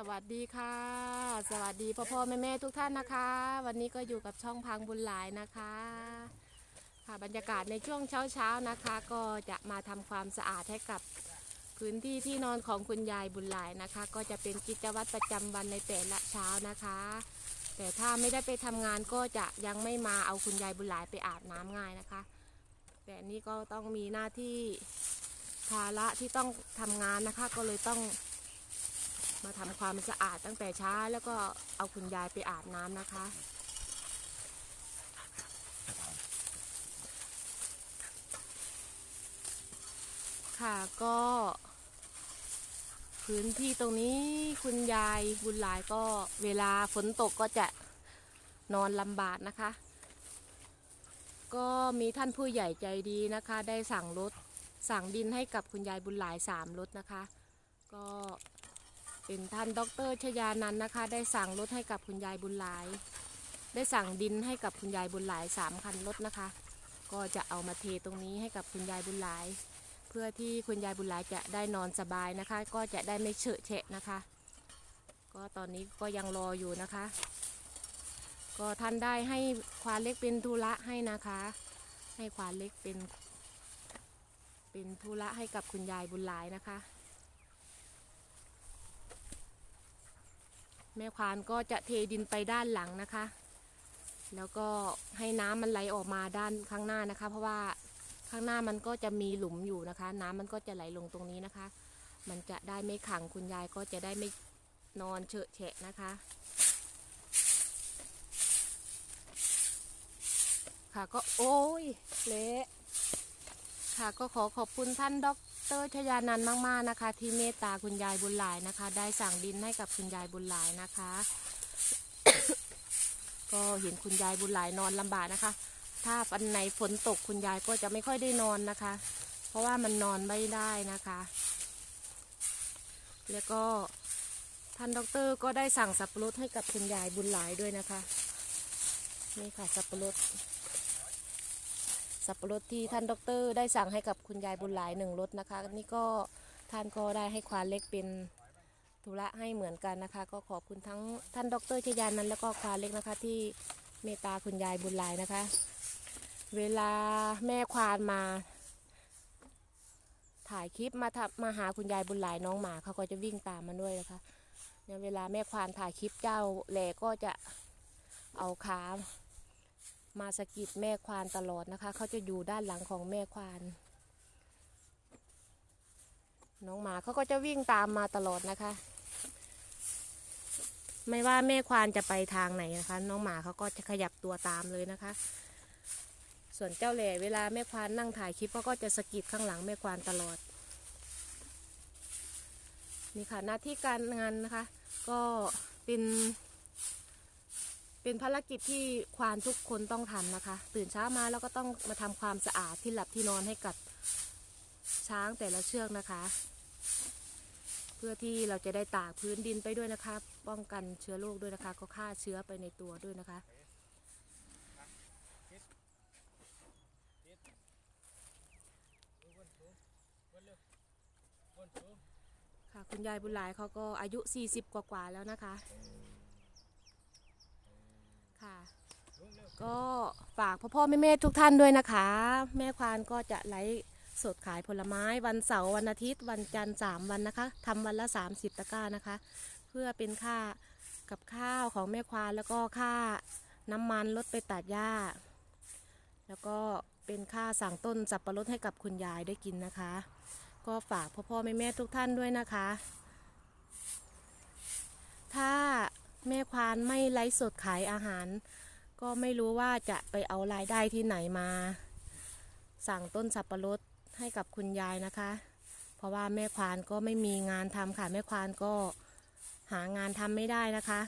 สวัสดีค่ะ สวัสดีพ่อพ่อแม่แม่ทุกท่านนะคะ วันนี้ก็อยู่กับช่องพังบุญหลายนะคะ ค่ะบรรยากาศในช่วงเช้าเช้านะคะ ก็จะมาทำความสะอาดให้กับพื้นที่ที่นอนของคุณยายบุญหลายนะคะ ก็จะเป็นกิจวัตรประจำวันในแต่ละเช้านะคะ แต่ถ้าไม่ได้ไปทำงานก็จะยังไม่มาเอาคุณยายบุญหลายไปอาบน้ำง่ายนะคะ แต่นนี่ก็ต้องมีหน้าที่ภาระที่ต้องทำงานนะคะก็เลยต้อง มาทำความสะอาดตั้งแต่เช้าแล้วก็เอาคุณยายไปอาบน้ำนะคะค่ะก็พื้นที่ตรงนี้คุณยายบุญหลายก็เวลาฝนตกก็จะนอนลำบากนะคะ ก็มีท่านผู้ใหญ่ใจดีนะคะ ได้สั่งรถสั่งดินให้กับคุณยายบุญหลายสามรถนะคะ ก็ เป็นท่านดรชยานันนะคะ ได้สั่งรถให้กับคุณยายบุญหลาย ได้สั่งดินให้กับคุณยายบุญหลายสามคันรถนะคะ ก็จะเอามาเทตรงนี้ให้กับคุณยายบุญหลาย เพื่อที่คุณยายบุญหลายจะได้นอนสบายนะคะ ก็จะได้ไม่เฉอะแฉะนะคะ ก็ตอนนี้ก็ยังรออยู่นะคะ ก็ท่านได้ให้ควานเล็กเป็นธุระให้นะคะ ให้ควานเล็กเป็น เป็นธุระให้กับคุณยายบุญหลายนะคะ แม่ควานก็จะเทดินไปด้านหลังนะคะ แล้วก็ให้น้ำมันไหลออกมาด้านข้างหน้านะคะ เพราะว่าข้างหน้ามันก็จะมีหลุมอยู่นะคะ น้ำมันก็จะไหลลงตรงนี้นะคะ มันจะได้ไม่ขังคุณยายก็จะได้ไม่นอนเฉอะแฉะนะคะค่ะก็โอ้ยเละค่ะก็ขอขอบคุณท่านด ตอร์ชยานันมากๆนะคะ ที่เมตตาคุณยายบุญหลายนะคะ ได้สั่งดินให้กับคุณยายบุญหลายนะคะ ก็เห็นคุณยายบุญหลายนอนลำบากนะคะ ถ้าวันไหนฝนตกคุณยายก็จะไม่ค่อยได้นอนนะคะ เพราะว่ามันนอนไม่ได้นะคะ แล้วก็ท่านด็อกเตอร์ก็ได้สั่งสับปะรดให้กับคุณยายบุญหลายด้วยนะคะ นี่ค่ะสับปะรด สับปะรดที่ท่านด็อกเตอร์ได้สั่งให้กับคุณยายบุญหลายหนึ่งรถนะคะ นี่ก็ท่านก็ได้ให้ควานเล็กเป็นธุระให้เหมือนกันนะคะ ก็ขอบคุณทั้งท่านด็อกเตอร์ชยานันแล้วก็ควานเล็กนะคะ ที่เมตตาคุณยายบุญหลายนะคะ เวลาแม่ควานมาถ่ายคลิปมาทมาหาคุณยายบุญหลายน้องหมาเขาก็จะวิ่งตามมาด้วยนะคะเนี่ยเวลาแม่ควานถ่ายคลิปเจ้าแหล่ก็จะเอาขา มาสะกิดแม่ควานตลอดนะคะ เขาจะอยู่ด้านหลังของแม่ควาน น้องหมาเขาก็จะวิ่งตามมาตลอดนะคะ ไม่ว่าแม่ควานจะไปทางไหนนะคะ น้องหมาเขาก็จะขยับตัวตามเลยนะคะ ส่วนเจ้าแหล่เวลาแม่ควานนั่งถ่ายคลิปเขาก็จะสะกิดข้างหลังแม่ควานตลอดนี่ค่ะหน้าที่การงานนะคะ ก็เป็น เป็นภารกิจที่ควานทุกคนต้องทำนะคะ ตื่นเช้ามาแล้วก็ต้องมาทำความสะอาดที่หลับที่นอนให้กับช้างแต่ละเชือกนะคะ เพื่อที่เราจะได้ตากพื้นดินไปด้วยนะคะ ป้องกันเชื้อโรคด้วยนะคะ ก็ฆ่าเชื้อไปในตัวด้วยนะคะค่ะคุณยายบุญหลายเขาก็อายุ 40 กว่าๆแล้วนะคะค่ะ ก็ฝากพ่อพ่อแม่แม่ทุกท่านด้วยนะคะ แม่ควานก็จะไลฟ์สดขายผลไม้วันเสาร์วันอาทิตย์ วันจันทร์สามวันนะคะทำวันละ 30 ตะกร้านะคะ เพื่อเป็นค่ากับข้าวของแม่ควานแล้วก็ค่าน้ำมันลดไปตัดหญ้า แล้วก็เป็นค่าสั่งต้นสับปะรดให้กับคุณยายได้กินนะคะ ก็ฝากพ่อพ่อแม่แม่ทุกท่านด้วยนะคะ ถ้าแม่ควานไม่ไลฟ์สดขายอาหาร ก็ไม่รู้ว่าจะไปเอารายได้ที่ไหนมา สั่งต้นสับปะรดให้กับคุณยายนะคะ เพราะว่าแม่ควานก็ไม่มีงานทำค่ะแม่ควานก็หางานทำไม่ได้นะคะ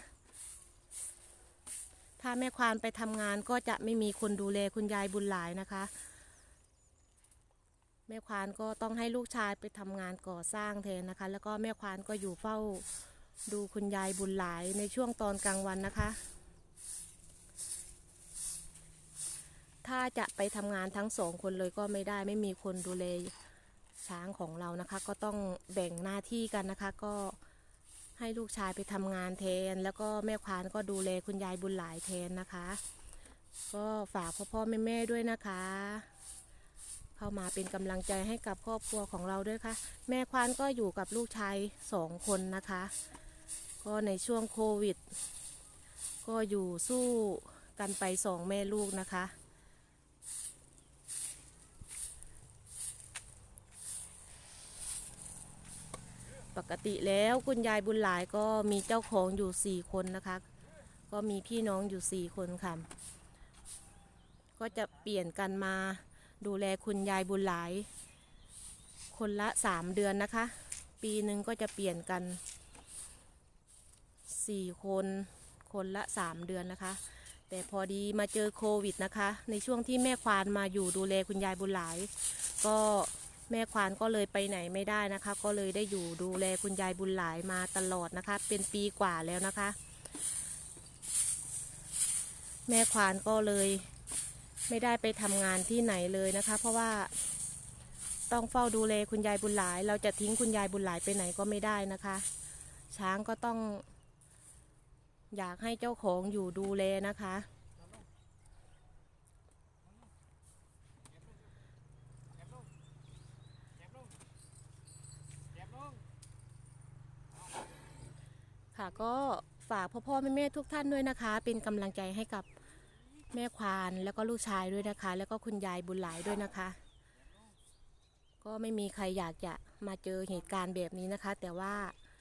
ถ้าแม่ควานไปทำงานก็จะไม่มีคนดูแลคุณยายบุญหลายนะคะ แม่ควานก็ต้องให้ลูกชายไปทำงานก่อสร้างแทนนะคะ แล้วก็แม่ควานก็อยู่เฝ้าดูคุณยายบุญหลายในช่วงตอนกลางวันนะคะ ถ้าจะไปทำงานทั้งสองคนเลยก็ไม่ได้ไม่มีคนดูแลช้างของเรานะคะ ก็ต้องแบ่งหน้าที่กันนะคะ ก็ให้ลูกชายไปทำงานแทน แล้วก็แม่ควานก็ดูแลคุณยายบุญหลายแทนนะคะ ก็ฝากพ่อพ่อแม่แม่ด้วยนะคะ เข้ามาเป็นกำลังใจให้กับครอบครัวของเราด้วยค่ะ แม่ควานก็อยู่กับลูกชายสองคนนะคะ ก็ในช่วงโควิด ก็อยู่สู้กันไปสองแม่ลูกนะคะ ปกติแล้วคุณยายบุญหลายก็มีเจ้าของอยู่สี่คนนะคะ ก็มีพี่น้องอยู่สี่คนค่ะ ก็จะเปลี่ยนกันมาดูแลคุณยายบุญหลาย คนละสามเดือนนะคะ ปีหนึ่งก็จะเปลี่ยนกันสี่คนคนละสามเดือนนะคะ แต่พอดีมาเจอโควิดนะคะ ในช่วงที่แม่ควานมาอยู่ดูแลคุณยายบุญหลาย ก็ แม่ควานก็เลยไปไหนไม่ได้นะคะ ก็เลยได้อยู่ดูแลคุณยายบุญหลายมาตลอดนะคะ เป็นปีกว่าแล้วนะคะ แม่ควานก็เลยไม่ได้ไปทำงานที่ไหนเลยนะคะ เพราะว่าต้องเฝ้าดูแลคุณยายบุญหลาย เราจะทิ้งคุณยายบุญหลายไปไหนก็ไม่ได้นะคะ ช้างก็ต้อง อยากให้เจ้าของอยู่ดูแลนะคะ ค่ะ ก็ฝากพ่อพ่อแม่แม่ทุกท่านด้วยนะคะ เป็นกำลังใจให้กับแม่ควานแล้วก็ลูกชายด้วยนะคะ แล้วก็คุณยายบุญหลายด้วยนะคะ ก็ไม่มีใครอยากจะมาเจอเหตุการณ์แบบนี้นะคะ แต่ว่า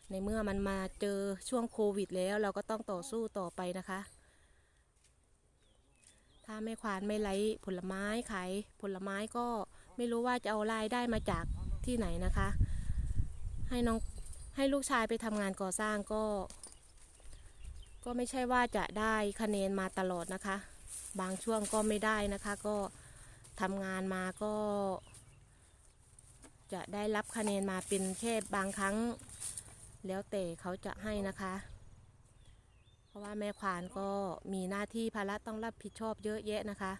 ในเมื่อมันมาเจอช่วงโควิด แล้วเราก็ต้องต่อสู้ต่อไปนะคะ ถ้าแม่ควานไม่ไล่ผลไม้ขายผลไม้ก็ไม่รู้ว่าจะเอารายได้มาจากที่ไหนนะคะ ให้น้อง ให้ลูกชายไปทำงานก่อสร้างก็ ก็ไม่ใช่ว่าจะได้คะแนนมาตลอดนะคะ บางช่วงก็ไม่ได้นะคะ ก็ทำงานมาก็ จะได้รับคะแนนมาเป็นแค่บางครั้ง แล้วแต่เขาจะให้นะคะ เพราะว่าแม่ควานก็มีหน้าที่ภาระต้องรับผิดชอบเยอะแยะนะคะ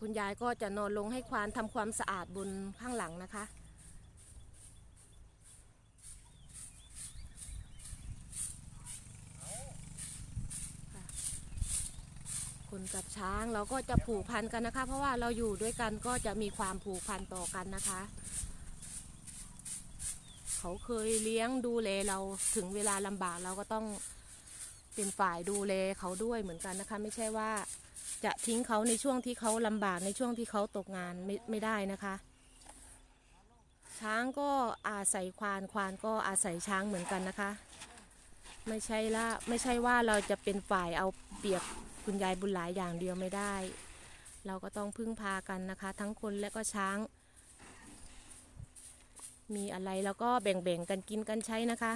คุณยายก็จะนอนลงให้ควานทำความสะอาดบนข้างหลังนะคะค่ะคนกับช้างเราก็จะผูกพันกันนะคะ เพราะว่าเราอยู่ด้วยกันก็จะมีความผูกพันต่อกันนะคะ เขาเคยเลี้ยงดูแลเราถึงเวลาลำบากเราก็ต้องเป็นฝ่ายดูแลเขาด้วยเหมือนกันนะคะ ไม่ใช่ว่า จะทิ้งเขาในช่วงที่เขาลำบากในช่วงที่เขาตกงานไม่ไม่ได้นะคะ ช้างก็อาศัยควานควานก็อาศัยช้างเหมือนกันนะคะ ไม่ใช่ละไม่ใช่ว่าเราจะเป็นฝ่ายเอาเปรียบคุณยายบุญหลายอย่างเดียวไม่ได้ เราก็ต้องพึ่งพากันนะคะ ทั้งคนและก็ช้าง มีอะไรแล้วก็แบ่งๆกันกินกันใช้นะคะ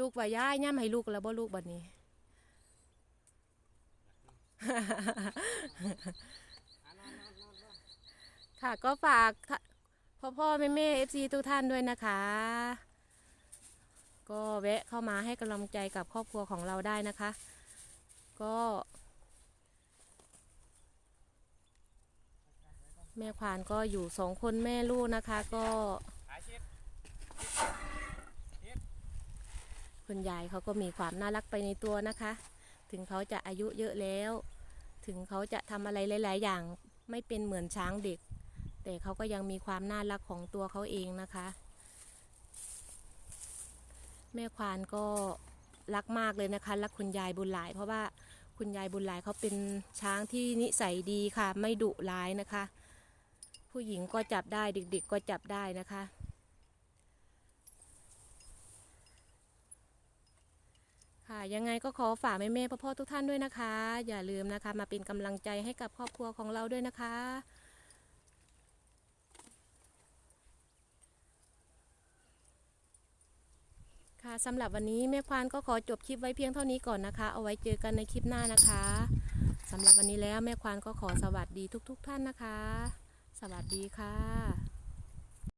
ลูกว่าย่ายย่ำให้ลูกแล้วบ่ลูกบัดนี้ ค่ะก็ฝากพ่อพ่อแม่แม่เอฟซีทุกท่านด้วยนะคะ ก็แวะเข้ามาให้กำลังใจกับครอบครัวของเราได้นะคะ ก็แม่ควานก็อยู่สองคนแม่ลูกนะคะก็ คุณยายเขาก็มีความน่ารักไปในตัวนะคะ ถึงเขาจะอายุเยอะแล้ว ถึงเขาจะทำอะไรหลาย ๆ อย่างไม่เป็นเหมือนช้างเด็ก แต่เขาก็ยังมีความน่ารักของตัวเขาเองนะคะ แม่ควานก็รักมากเลยนะคะรักคุณยายบุญหลาย เพราะว่าคุณยายบุญหลายเขาเป็นช้างที่นิสัยดีค่ะ ไม่ดุร้ายนะคะ ผู้หญิงก็จับได้เด็ก ๆ ก็จับได้นะคะ ค่ะ ยังไงก็ขอฝากแม่แม่พ่อพ่อทุกท่านด้วยนะคะ อย่าลืมนะคะ มาเป็นกำลังใจให้กับครอบครัวของเราด้วยนะคะค่ะสำหรับวันนี้แม่ควานก็ขอจบคลิปไว้เพียงเท่านี้ก่อนนะคะ เอาไว้เจอกันในคลิปหน้านะคะสำหรับวันนี้แล้วแม่ควานก็ขอสวัสดีทุก ๆท่านนะคะ สวัสดีค่ะ